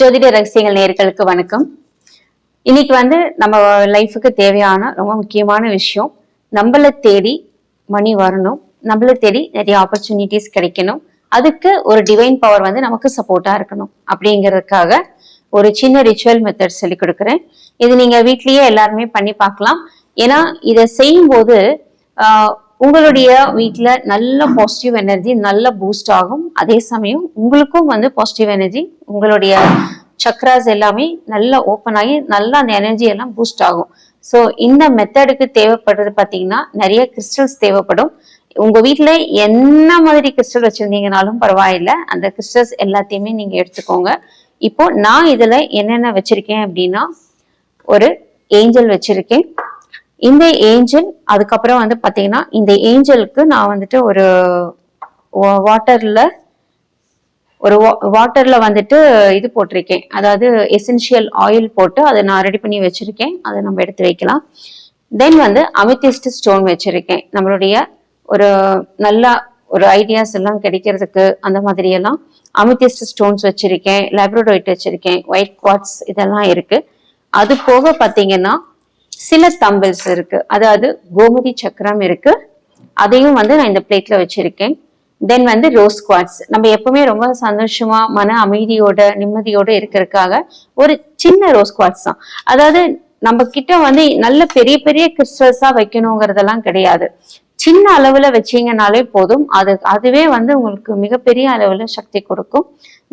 ஜோதிட ரகசியங்கள் நேர்களுக்கு வணக்கம். இன்னைக்கு வந்து நம்ம லைஃபுக்கு தேவையான ரொம்ப முக்கியமான விஷயம் நம்மள தேடி மணி வரணும். நம்மள தேடி நிறைய ஆப்பர்ச்சுனிட்டிஸ் கிடைக்கணும். அதுக்கு ஒரு டிவைன் பவர் வந்து நமக்கு சப்போர்ட்டா இருக்கணும். அப்படிங்கிறதுக்காக ஒரு சின்ன ரிச்சுவல் மெத்தட் சொல்லி கொடுக்குறேன். இது நீங்க வீட்லயே எல்லாருமே பண்ணி பார்க்கலாம். ஏன்னா இதை செய்யும்போது ஆஹ், உங்களுடைய வீட்டில் நல்ல பாசிட்டிவ் எனர்ஜி நல்ல பூஸ்ட் ஆகும். அதே சமயம் உங்களுக்கும் வந்து பாசிட்டிவ் எனர்ஜி உங்களுடைய சக்ராஸ் எல்லாமே நல்லா ஓப்பன் ஆகி நல்லா அந்த எனர்ஜி எல்லாம் பூஸ்ட் ஆகும். ஸோ இந்த மெத்தடுக்கு தேவைப்படுறது பார்த்தீங்கன்னா நிறைய கிறிஸ்டல்ஸ் தேவைப்படும். உங்க வீட்டில் என்ன மாதிரி கிறிஸ்டல் வச்சிருந்தீங்கனாலும் பரவாயில்ல. அந்த கிறிஸ்டல்ஸ் எல்லாத்தையுமே நீங்க எடுத்துக்கோங்க. இப்போ நான் இதுல என்னென்ன வச்சிருக்கேன் அப்படின்னா ஒரு ஏஞ்சல் வச்சிருக்கேன். இந்த ஏஞ்சல் அதுக்கப்புறம் வந்து பார்த்தீங்கன்னா இந்த ஏஞ்சலுக்கு நான் வந்துட்டு ஒரு வாட்டர்ல ஒரு வாட்டர்ல வந்துட்டு இது போட்டிருக்கேன். அதாவது எசென்ஷியல் ஆயில் போட்டு அதை நான் ரெடி பண்ணி வச்சிருக்கேன். அதை நம்ம எடுத்து வைக்கலாம். தென் வந்து அமித்திஸ்ட் ஸ்டோன் வச்சிருக்கேன். நம்மளுடைய ஒரு நல்ல ஒரு ஐடியாஸ் எல்லாம் கிடைக்கிறதுக்கு அந்த மாதிரி எல்லாம் அமித்திஸ்ட் ஸ்டோன்ஸ் வச்சிருக்கேன். லேப்ரோடோயிட் வச்சிருக்கேன். ஒயிட் குவாட்ஸ் இதெல்லாம் இருக்கு. அது போக பார்த்தீங்கன்னா சில தம்பிள்ஸ் இருக்கு. அதாவது கோமதி சக்கரம் இருக்கு. அதையும் வந்து நான் இந்த பிளேட்ல வச்சிருக்கேன். தென் வந்து ரோஸ் குவாட்ஸ் நம்ம எப்பவுமே ரொம்ப சந்தோஷமா மன அமைதியோட நிம்மதியோட இருக்கிறதுக்காக ஒரு சின்ன ரோஸ் குவாட்ஸ் தான். அதாவது நம்ம கிட்ட வந்து நல்ல பெரிய பெரிய கிறிஸ்டல்ஸா வைக்கணுங்கிறதெல்லாம் கிடையாது. சின்ன அளவுல வச்சீங்கனாலே போதும். அது அதுவே வந்து உங்களுக்கு மிகப்பெரிய அளவுல சக்தி கொடுக்கும்.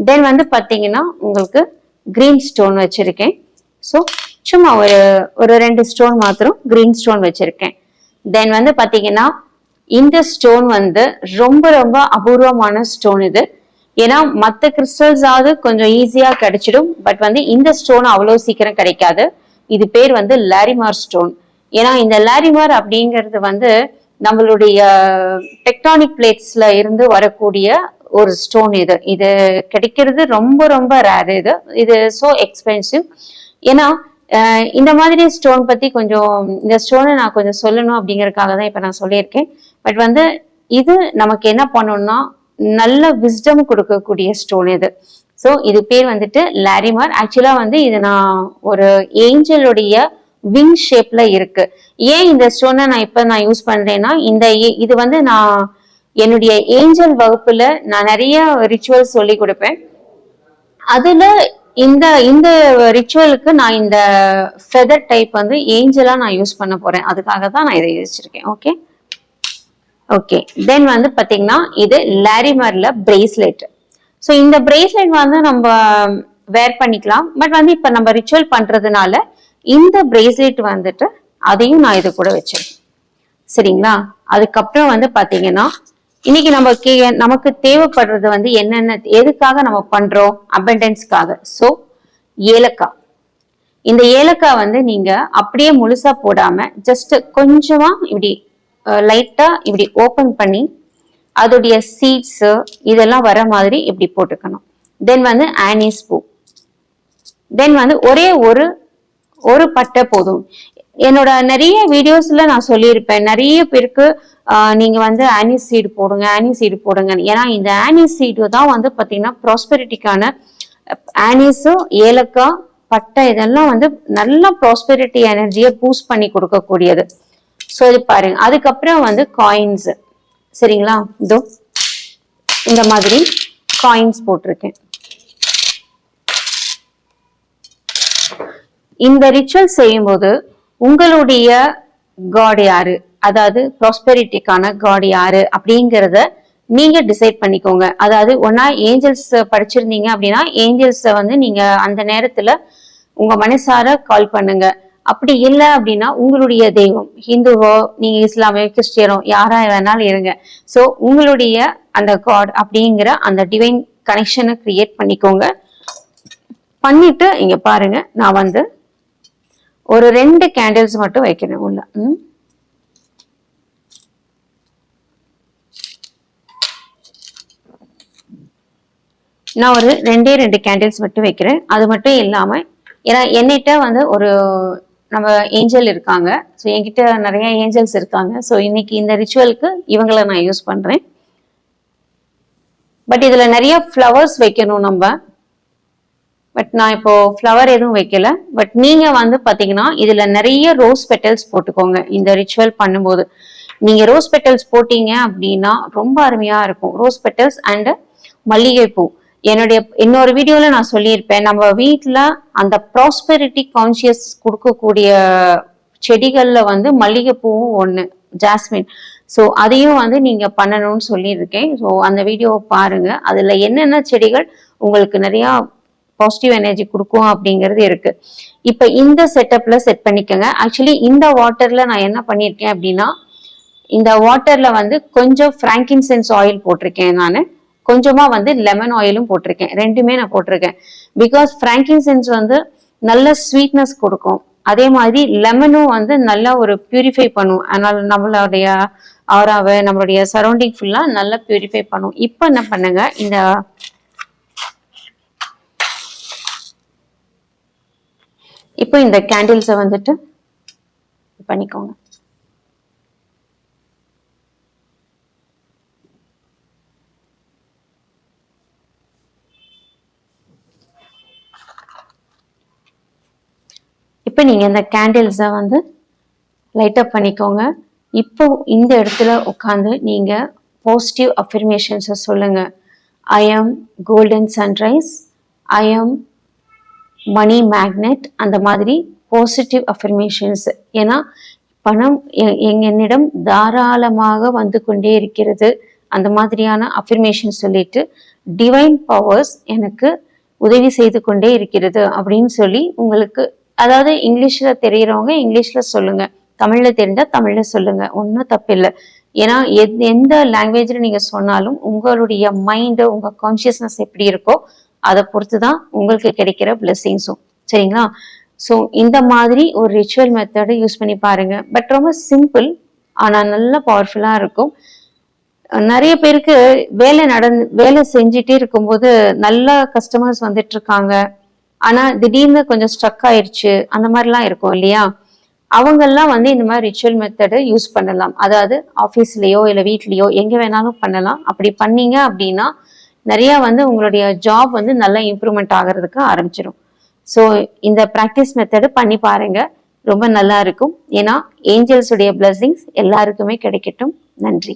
தென் வந்து பாத்தீங்கன்னா உங்களுக்கு கிரீன் ஸ்டோன் வச்சிருக்கேன். ஸோ சும்மா ஒரு ஒரு ரெண்டு ஸ்டோன் மாத்திரம் கிரீன் ஸ்டோன் வச்சிருக்கேன். தென் வந்து பாத்தீங்கன்னா இந்த ஸ்டோன் வந்து ரொம்ப ரொம்ப அபூர்வமான ஸ்டோன் இது. ஏன்னா மற்ற கிறிஸ்டல்ஸாவது கொஞ்சம் ஈஸியா கிடைச்சிடும். பட் வந்து இந்த ஸ்டோன் அவ்வளோ சீக்கிரம் கிடைக்காது. இது பேர் வந்து லாரிமார் ஸ்டோன் ஏன்னா இந்த லாரிமார் அப்படிங்கிறது வந்து நம்மளுடைய டெக்டானிக் பிளேட்ஸ்ல இருந்து வரக்கூடிய ஒரு ஸ்டோன் இது. இது கிடைக்கிறது ரொம்ப ரொம்ப ரேர் இது. இது ஸோ எக்ஸ்பென்சிவ் ஏன்னா இந்த மாதிரி ஸ்டோன் பத்தி கொஞ்சம் இந்த ஸ்டோனை நான் கொஞ்சம் சொல்லணும் அப்படிங்கிறதுக்காக தான் இப்ப நான் சொல்லியிருக்கேன். பட் வந்து இது நமக்கு என்ன பண்ணணும்னா நல்ல விஸ்டம் கொடுக்கக்கூடிய ஸ்டோன் இது. ஸோ இது பேர் வந்துட்டு லாரிமார் ஆக்சுவலா வந்து இது நான் ஒரு ஏஞ்சலுடைய விங் ஷேப்ல இருக்கு. ஏன் இந்த ஸ்டோனை நான் இப்ப நான் யூஸ் பண்றேன்னா இந்த ஏ- இது வந்து நான் என்னுடைய ஏஞ்சல் வகுப்புல நான் நிறைய ரிச்சுவல் சொல்லி கொடுப்பேன். அதுல இந்த இந்த ரிச்சுவலுக்கு நான் இந்த ஃபெதர் டைப் வந்து ஏஞ்சலா நான் யூஸ் பண்ண போறேன். அதுக்காக தான் நான் இதை யோசிச்சிருக்கேன். ஓகே ஓகே தென் வந்து பாத்தீங்கன்னா இது லாரிமர்ல பிரேஸ்லெட் ஸோ இந்த பிரேஸ்லெட் வந்து நம்ம வேர் பண்ணிக்கலாம். பட் வந்து இப்ப நம்ம ரிச்சுவல் பண்றதுனால இந்த பிரேஸ்லெட் வந்துட்டு அதையும் நான் இது கூட வச்சிருக்கேன். சரிங்களா? அதுக்கப்புறம் வந்து பாத்தீங்கன்னா இன்னைக்கு நம்ம கே நமக்கு தேவைப்படுறது வந்து என்னென்ன எதுக்காக நம்ம பண்றோம்? அபண்டன்ஸ்க்காக ஸோ ஏலக்காய். இந்த ஏலக்காய் வந்து நீங்க அப்படியே முழுசா போடாம ஜஸ்ட் கொஞ்சமா இப்படி லைட்டா இப்படி ஓபன் பண்ணி அதோடைய சீட்ஸ் இதெல்லாம் வர மாதிரி இப்படி போட்டுக்கணும். தென் வந்து ஆனிஸ் பூ. தென் வந்து ஒரே ஒரு ஒரு பட்டை போதும். என்னோட நிறைய வீடியோஸ்ல நான் சொல்லியிருப்பேன். நிறைய பேருக்கு நீங்க வந்து ஆனி சீடு போடுங்க ஆனி சீடு போடுங்க. ஏன்னா இந்த ஆனி சீடு தான் வந்து பாத்தீங்கன்னா ப்ராஸ்பெரிட்டிக்கான ஆனிஸும் ஏலக்காய் பட்டை இதெல்லாம் வந்து நல்ல ப்ராஸ்பெரிட்டி எனர்ஜியை பூஸ்ட் பண்ணி கொடுக்கக்கூடியது. ஸோ இது பாருங்க. அதுக்கப்புறம் வந்து காயின்ஸ் சரிங்களா? இதோ இந்த மாதிரி காயின்ஸ் போட்டிருக்கேன். இந்த ரிச்சுவல் செய்யும்போது உங்களுடைய காட் யாரு? அதாவது ப்ராஸ்பெரிட்டிக்கான காட் யாரு? அப்படிங்கிறத நீங்க டிசைட் பண்ணிக்கோங்க. அதாவது ஒன்னா ஏஞ்சல்ஸ் படிச்சிருந்தீங்க அப்படின்னா ஏஞ்சல்ஸ வந்து நீங்க அந்த நேரத்துல உங்க மனசார கால் பண்ணுங்க. அப்படி இல்லை அப்படின்னா உங்களுடைய தெய்வம் ஹிந்துவோ நீங்க இஸ்லாமியோ கிறிஸ்டியனோ யாரா வேணாலும் இருங்க. ஸோ உங்களுடைய அந்த காட் அப்படிங்கிற அந்த டிவைன் கனெக்ஷனை கிரியேட் பண்ணிக்கோங்க. பண்ணிட்டு இங்க பாருங்க நான் வந்து ஒரு ரெண்டு கேண்டில்ஸ் மட்டும் வைக்கிறேன் உள்ள. ம். நான் ஒரு ரெண்டே ரெண்டு கேண்டில்ஸ் மட்டும் வைக்கிறேன். அது மட்டும் இல்லாமல் ஏன்னா என்னிட்ட வந்து ஒரு நம்ம ஏஞ்சல் இருக்காங்க. ஸோ என்கிட்ட நிறைய ஏஞ்சல்ஸ் இருக்காங்க. ஸோ இன்னைக்கு இந்த ரிச்சுவலுக்கு இவங்களை நான் யூஸ் பண்ணுறேன் பட் இதில் நிறைய ஃப்ளவர்ஸ் வைக்கணும் நம்ம. பட் நான் இப்போ ஃப்ளவர் எதுவும் வைக்கல. பட் நீங்க வந்து பாத்தீங்கன்னா இதுல நிறைய ரோஸ் பெட்டல்ஸ் போட்டுக்கோங்க. இந்த ரிச்சுவல் பண்ணும்போது. நீங்க ரோஸ் பெட்டல்ஸ் போட்டீங்க அப்படின்னா ரொம்ப அருமையா இருக்கும். ரோஸ் பெட்டல்ஸ் அண்ட் மல்லிகைப்பூ. என்னுடைய இன்னொரு வீடியோல நான் சொல்லியிருப்பேன். நம்ம வீட்டில் அந்த ப்ராஸ்பெரிட்டி கான்சியஸ் கொடுக்கக்கூடிய செடிகள்ல வந்து மல்லிகைப்பூவும் ஒண்ணு ஜாஸ்மின் ஸோ அதையும் வந்து நீங்க பண்ணணும்னு சொல்லியிருக்கேன். ஸோ அந்த வீடியோவை பாருங்க. அதுல என்னென்ன செடிகள் உங்களுக்கு நிறையா பாசிட்டிவ் எனர்ஜி கொடுக்கும் அப்படிங்கிறது இருக்கு. இப்போ இந்த செட்டப்ல செட் பண்ணிக்கோங்க. ஆக்சுவலி இந்த வாட்டர்ல நான் என்ன பண்ணியிருக்கேன் அப்படின்னா இந்த வாட்டர்ல வந்து கொஞ்சம் ஃப்ராங்கின்சென்ஸ் ஆயில் போட்டிருக்கேன் நான். கொஞ்சமா வந்து லெமன் ஆயிலும் போட்டிருக்கேன். ரெண்டுமே நான் போட்டிருக்கேன். பிகாஸ் ஃப்ராங்கின்சென்ஸ் வந்து நல்ல ஸ்வீட்னஸ் கொடுக்கும். அதே மாதிரி லெமனும் வந்து நல்லா ஒரு பியூரிஃபை பண்ணும். அதனால நம்மளுடைய ஆறாவை நம்மளுடைய சரௌண்டிங் ஃபுல்லா நல்லா பியூரிஃபை பண்ணும். இப்போ என்ன பண்ணுங்க? இந்த இப்போ இந்த கேண்டில்ஸை வந்துட்டு பண்ணிக்கோங்க. இப்போ நீங்க இந்த கேண்டில்ஸை வந்து லைட் அப் பண்ணிக்கோங்க. இப்போ இந்த இடத்துல உட்காந்து நீங்க பாசிட்டிவ் அஃபர்மேஷன்ஸை சொல்லுங்க. ஐ ஆம் கோல்டன் சன்ரைஸ் ஐ ஆம் மணி மேக்னெட் அந்த மாதிரி பாசிட்டிவ் அஃபர்மேஷன்ஸ் ஏன்னா பணம் என்னிடம் தாராளமாக வந்து கொண்டே இருக்கிறது. அந்த மாதிரியான அஃபர்மேஷன் சொல்லிட்டு டிவைன் பவர்ஸ் எனக்கு உதவி செய்து கொண்டே இருக்கிறது அப்படின்னு சொல்லி உங்களுக்கு அதாவது இங்கிலீஷ்ல தெரிகிறவங்க இங்கிலீஷ்ல சொல்லுங்க. தமிழ்ல தெரிஞ்சால் தமிழில் சொல்லுங்க. ஒன்றும் தப்பில்லை. ஏன்னா எத்- எந்த லாங்குவேஜ்ல நீங்க சொன்னாலும் உங்களுடைய மைண்டு உங்க கான்ஷியஸ்னஸ் எப்படி இருக்கோ அதை பொறுத்து தான் உங்களுக்கு கிடைக்கிற பிளெஸ்ஸிங்ஸும் சரிங்களா? ஸோ இந்த மாதிரி ஒரு ரிச்சுவல் மெத்தடை யூஸ் பண்ணி பாருங்க. பட் ரொம்ப சிம்பிள் ஆனால் நல்ல பவர்ஃபுல்லாக இருக்கும். நிறைய பேருக்கு வேலை நடந்து வேலை செஞ்சுட்டே இருக்கும்போது நல்ல கஸ்டமர்ஸ் வந்துட்டு இருக்காங்க. ஆனா திடீர்னு கொஞ்சம் ஸ்ட்ரக் ஆயிருச்சு அந்த மாதிரிலாம் இருக்கும் இல்லையா? அவங்கெல்லாம் வந்து இந்த மாதிரி ரிச்சுவல் மெத்தடை யூஸ் பண்ணலாம். அதாவது ஆஃபீஸ்லேயோ இல்லை வீட்லேயோ எங்கே வேணாலும் பண்ணலாம். அப்படி பண்ணீங்க அப்படின்னா நிறைய வந்து உங்களுடைய ஜாப் வந்து நல்லா இம்ப்ரூவ்மெண்ட் ஆகிறதுக்கு ஆரம்பிச்சிடும் ஸோ இந்த ப்ராக்டிஸ் மெத்தடு பண்ணி பாருங்க. ரொம்ப நல்லா இருக்கும். ஏன்னா ஏஞ்சல்ஸுடைய பிளஸ்ஸிங்ஸ் எல்லாருக்குமே கிடைக்கட்டும். நன்றி.